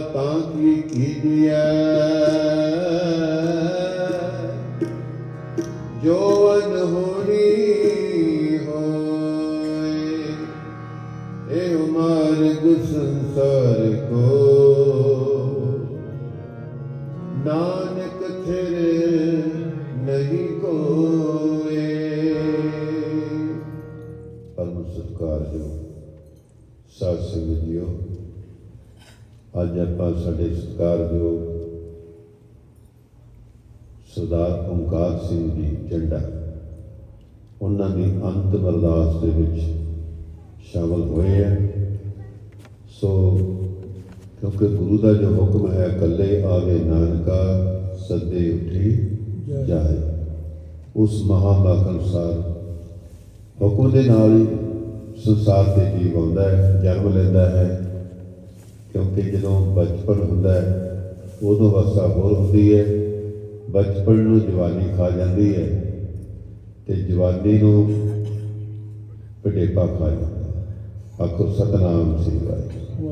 ਤਾਂ ਕੀ ਕੀਜੀਐ ਸਾਡੇ ਸਤਿਕਾਰਯੋਗ ਸਰਦਾਰ ਓਮਕਾਰ ਸਿੰਘ ਜੀ ਜੰਡਾ ਉਹਨਾਂ ਦੀ ਅੰਤ ਅਰਦਾਸ ਦੇ ਵਿੱਚ ਸ਼ਾਮਲ ਹੋਏ ਆ। ਸੋ ਕਿਉਂਕਿ ਗੁਰੂ ਦਾ ਜੋ ਹੁਕਮ ਹੈ ਕੱਲੇ ਆਵੇ ਨਾਨਕਾ, ਸੱਦੇ ਉਠੀ ਜਾਏ। ਉਸ ਮਹਾਵਾਕ ਅਨੁਸਾਰ ਹੁਕਮ ਦੇ ਨਾਲ ਹੀ ਸੰਸਾਰ ਤੇ ਜੀਵ ਆਉਂਦਾ ਹੈ, ਜਨਮ ਲੈਂਦਾ ਹੈ। ਕਿਉਂਕਿ ਜਦੋਂ ਬਚਪਨ ਹੁੰਦਾ ਹੈ, ਉਦੋਂ ਅਵਸਥਾ ਹੋਰ ਹੁੰਦੀ ਹੈ। ਬਚਪਨ ਨੂੰ ਜਵਾਨੀ ਖਾ ਜਾਂਦੀ ਹੈ ਤੇ ਜਵਾਨੀ ਨੂੰ ਪਟੇਪਾ ਖਾ ਜਾਂਦਾ ਹੈ। ਆਖੋ, ਸਤਨਾਮ ਸ੍ਰੀ ਵਾਹਿਗੁਰੂ।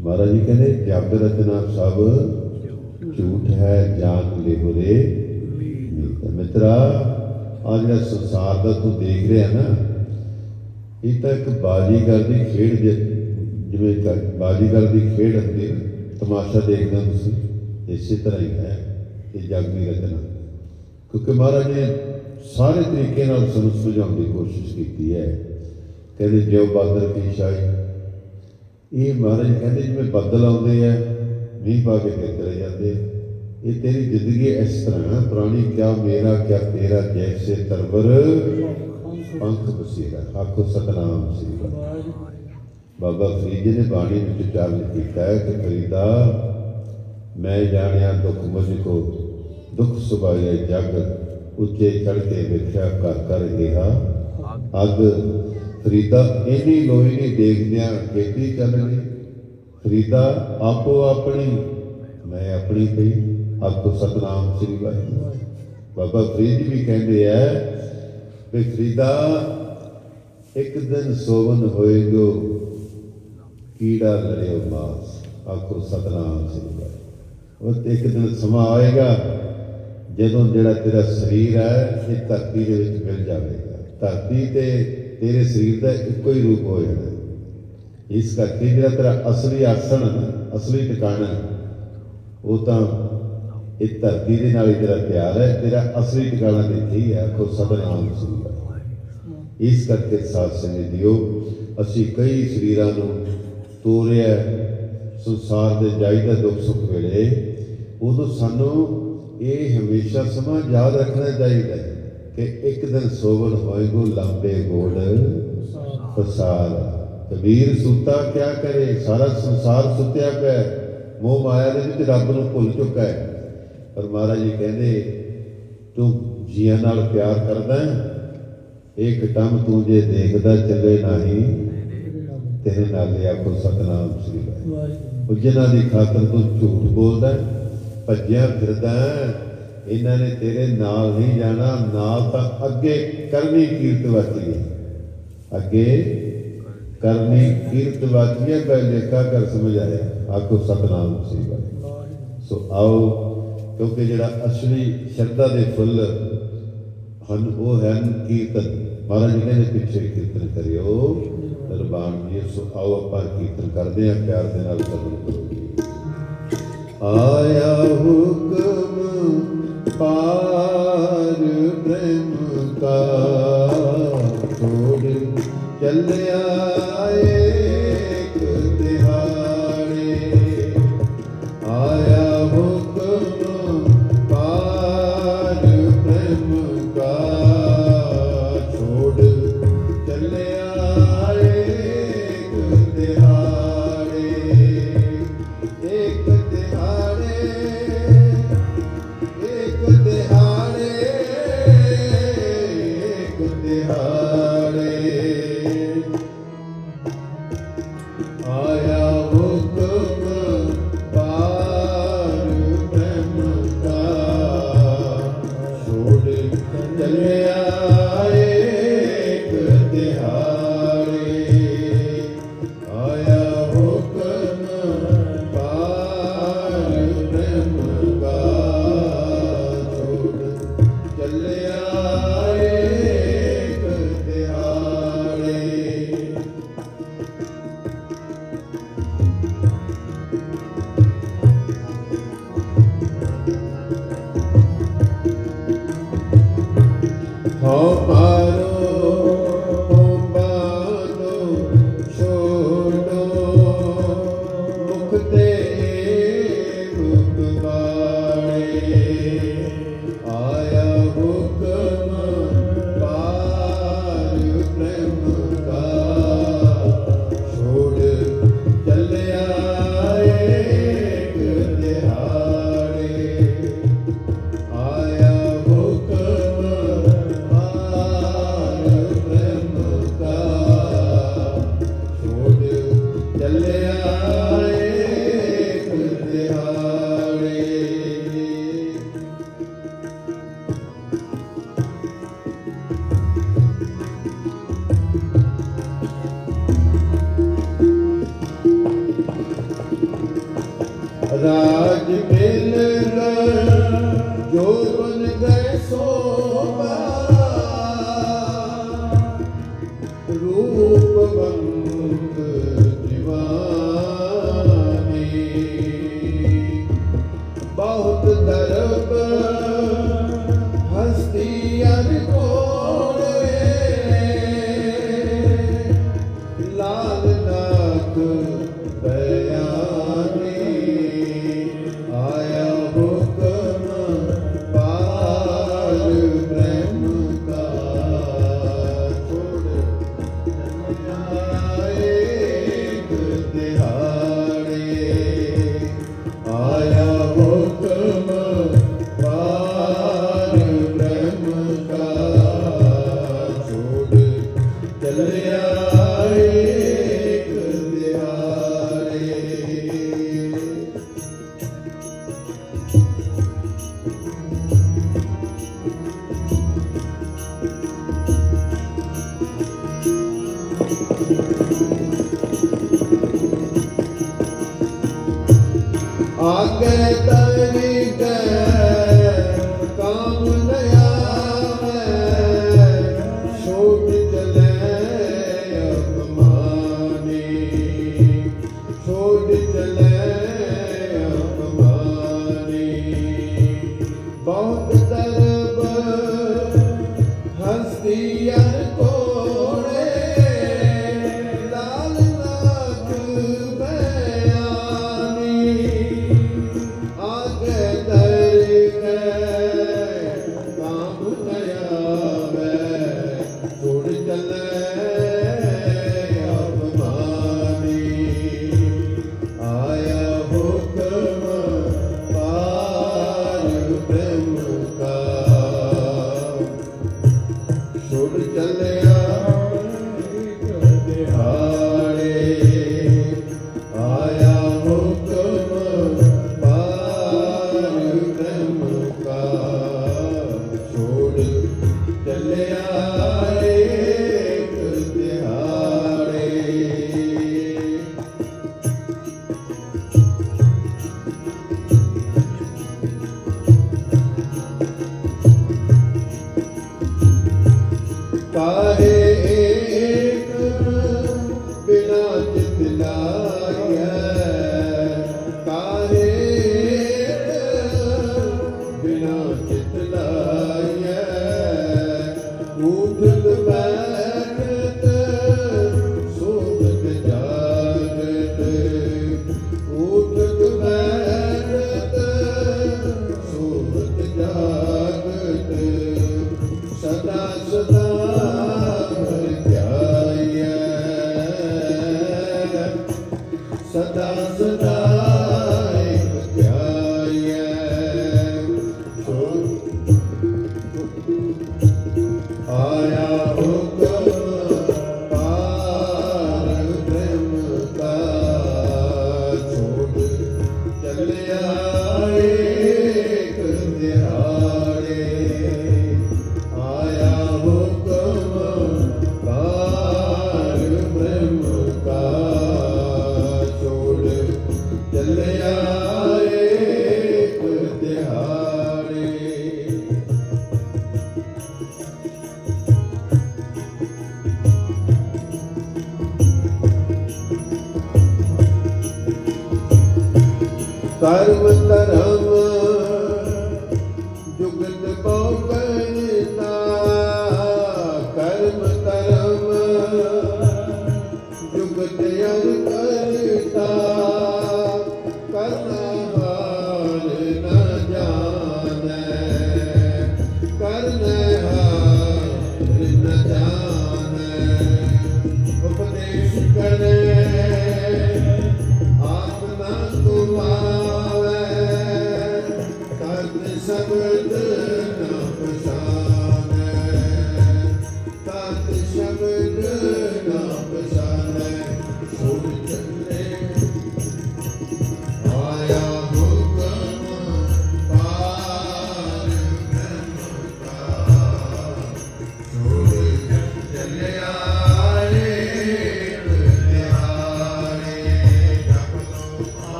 ਮਹਾਰਾਜ ਜੀ ਕਹਿੰਦੇ ਜਗ ਰਚਨਾ ਸਭ ਝੂਠ ਹੈ, ਜਾਨ ਲਿਹੁਰੇ ਨੀਤ ਮਿੱਤਰਾ ਆ ਜਿਹੜਾ ਸੰਸਾਰ ਦਾ ਤੂੰ ਦੇਖ ਰਿਹਾ ਨਾ, ਇਹ ਤਾਂ ਇੱਕ ਬਾਜੀਗਰ ਦੀ ਖੇਡ ਜਿ- ਜਿਵੇਂ ਕ- ਬਾਜੀਗਰ ਦੀ ਖੇਡ ਹੁੰਦੀ ਹੈ ਤਮਾਸ਼ਾ ਦੇਖਦੇ ਤੁਸੀਂ ਇਸੇ ਤਰ੍ਹਾਂ ਹੀ ਹੈ ਇਹ ਜਗ ਦੀ ਰਚਨਾ। ਕਿਉਂਕਿ ਮਹਾਰਾਜ ਨੇ ਸਾਰੇ ਤਰੀਕੇ ਨਾਲ ਸਾਨੂੰ ਸੁਝਾਉਣ ਦੀ ਕੋਸ਼ਿਸ਼ ਕੀਤੀ ਹੈ। ਕਹਿੰਦੇ ਜਿਉ ਬਾਦਰ ਕੀ ਸ਼ਾਈ ਇਹ ਮਹਾਰਾਜ ਕਹਿੰਦੇ ਜਿਵੇਂ ਬੱਦਲ ਆਉਂਦੇ ਆ ਮੀਂਹ ਪਾ ਕੇ ਚਲੇ ਜਾਂਦੇ। ਇਹ ਤੇਰੀ ਜ਼ਿੰਦਗੀ ਇਸ ਤਰ੍ਹਾਂ ਹੈ ਪੁਰਾਣੀ ਕਿਆ ਮੇਰਾ ਕਿਆ ਤੇਰਾ ਜੈਸੇ ਤਰਵਰ ਪੰਖ ਬਸੇਰਾ ਆਖੋ ਸਤਨਾਮ ਸ੍ਰੀ ਵਾਹਿਗੁਰੂ। ਬਾਬਾ ਫਰੀਦ ਜੀ ਨੇ ਬਾਣੀ ਵਿੱਚ ਚਾਰਨ ਕੀਤਾ ਹੈ ਕਿ ਫਰੀਦਾ, ਮੈਂ ਜਾਣਿਆ ਦੁੱਖ ਮੁਝ ਕੋ ਦੁੱਖ ਸੁਭਾਏ ਜਗ, ਉੱਚੇ ਚੜ ਕੇ ਵੇਖਿਆ ਕਰ ਕਰ ਰਿਹਾ ਅਗ ਫਰੀਦਾ ਇਹਨੀ ਲੋਈ ਨਹੀਂ ਦੇਖਦਿਆਂ ਖੇਤੀ ਚੱਲ ਗਈ। ਫਰੀਦਾ ਆਪੋ ਆਪਣੀ, ਮੈਂ ਆਪਣੀ ਪਈ ਆਖੋ ਸਤਨਾਮ ਸ੍ਰੀ ਵਾਹਿਗੁਰੂ। ਬਾਬਾ ਫਰੀਦ ਵੀ ਕਹਿੰਦੇ ਆ ਵੀ ਫਰੀਦਾ, ਇੱਕ ਦਿਨ ਸੋਵਨ ਹੋਏਗੋ ਕੀੜਾ ਲੜਿਓ ਮਾਸ, ਆਖੋ ਸਤਨਾਮ ਸ੍ਰੀ ਵਾਹਿਗੁਰੂ ਉਹ ਇੱਕ ਦਿਨ ਸਮਾਂ ਆਏਗਾ, ਜਦੋਂ ਜਿਹੜਾ ਤੇਰਾ ਸਰੀਰ ਹੈ, ਇਹ ਧਰਤੀ ਦੇ ਵਿੱਚ ਮਿਲ ਜਾਵੇਗਾ। ਧਰਤੀ ਤੇ ਤੇਰੇ ਸਰੀਰ ਦਾ ਇੱਕੋ ਹੀ ਰੂਪ ਹੋ ਜਾਣਾ ਇਸ ਕਰਕੇ ਜਿਹੜਾ ਤੇਰਾ ਅਸਲੀ ਆਸਣ, ਅਸਲੀ ਟਿਕਾਣਾ ਉਹ ਤਾਂ ਇਹ ਧਰਤੀ ਦੇ ਨਾਲ ਹੀ ਤੇਰਾ ਪਿਆਰ ਹੈ, ਤੇਰਾ ਅਸਲੀ ਟਿਕਾਣਾ ਤੇ ਇੱਥੇ ਹੀ ਹੈ, ਆਖੋ ਸਤਨਾਮ ਸ੍ਰੀ ਵਾਹਿਗੁਰੂ ਇਸ ਕਰਕੇ ਸਾਧ ਸੰਗਤ ਦਿਓ ਅਸੀਂ ਕਈ ਸਰੀਰਾਂ ਨੂੰ ਤੋਰਿਆ ਸੰਸਾਰ ਦੇ ਜਾਈਦਾ ਦੁੱਖ ਸੁੱਖ ਵੇਲੇ, ਉਦੋਂ ਸਾਨੂੰ ਇਹ ਹਮੇਸ਼ਾ ਸਮਾਂ ਯਾਦ ਰੱਖਣਾ ਚਾਹੀਦਾ ਹੈ ਕਿ ਇੱਕ ਦਿਨ ਸੋਵਨ ਹੋਏਗੋ ਲੰਬੇ ਗੋਲ ਪਸਾਰ ਕਬੀਰ ਸੁੱਤਾ ਕਿਆ ਕਰੇ? ਸਾਰਾ ਸੰਸਾਰ ਸੁੱਤਿਆ ਪਿਆ ਮੋਹ ਮਾਇਆ ਦੇ ਵਿੱਚ ਰੱਬ ਨੂੰ ਭੁੱਲ ਚੁੱਕਾ ਹੈ। ਪਰ ਮਹਾਰਾਜ ਜੀ ਕਹਿੰਦੇ, ਤੂੰ ਜੀਆਂ ਨਾਲ ਪਿਆਰ ਕਰਦਾ ਹੈ? ਇੱਕ ਟੰਮ ਤੂੰ ਜੇ ਦੇਖਦਾ ਚੱਲੇ ਨਹੀਂ ਤੇਰੇ ਨਾਲ ਆਖੋ ਸਤਨਾਮ ਸ੍ਰੀ ਵਾਹਿਗੁਰੂ। ਉਹ ਜਿਨ੍ਹਾਂ ਦੀ ਖਾਤਰ ਤੂੰ ਝੂਠ ਬੋਲਦਾ ਭੱਜਿਆ ਫਿਰਦਾ ਇਹਨਾਂ ਨੇ ਤੇਰੇ ਨਾਲ ਨਹੀਂ ਜਾਣਾ ਨਾਲ ਤਾਂ ਅੱਗੇ ਕਰਨੀ ਕੀਰਤ ਵਾਚੀ ਹੈ। ਅੱਗੇ ਕਰਨੀ ਕੀਰਤ ਵਾਚੀ ਹੈ ਬੈ ਲੇਖਾ ਕਰ ਸਮਝ ਆਇਆ ਆਖੋ ਸਤਨਾਮ ਸ੍ਰੀ ਵਾਹਿਗੁਰੂ। ਸੋ ਆਓ ਕਿਉਂਕਿ ਜਿਹੜਾ ਅਸਲੀ ਸ਼ਰਧਾ ਦੇ ਫੁੱਲ ਹਨ ਉਹ ਹਨ ਕੀਰਤਨ। ਮਹਾਰਾਜ ਜੀ ਕਹਿੰਦੇ ਪਿੱਛੇ ਕੀਰਤਨ ਕਰਿਓ। ਦਰਬਾਰ ਜੀ ਸੋ ਆਓ ਆਪਾਂ ਕੀਰਤਨ ਕਰਦੇ ਆਂ ਪਿਆਰ ਦੇ ਨਾਲ ਸਰਵਣ ਕਰੋ। ਆਇਆ ਹੁਕਮ ਪਾਰ भागवत रव sakıdır.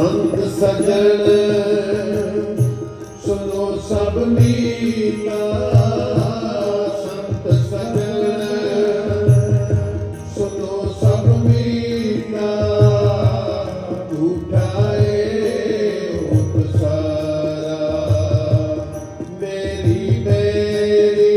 ਸੰਤ ਸਜਣ ਸੁਨੋ ਸਭ ਨੀਤਾ ਸੰਤ ਸਜਣ ਸੁਨੋ ਸਭ ਨੀਤਾ ਉਠਾਏ ਉਪਸਾਰਾ। ਮੇਰੀ ਮੇਰੀ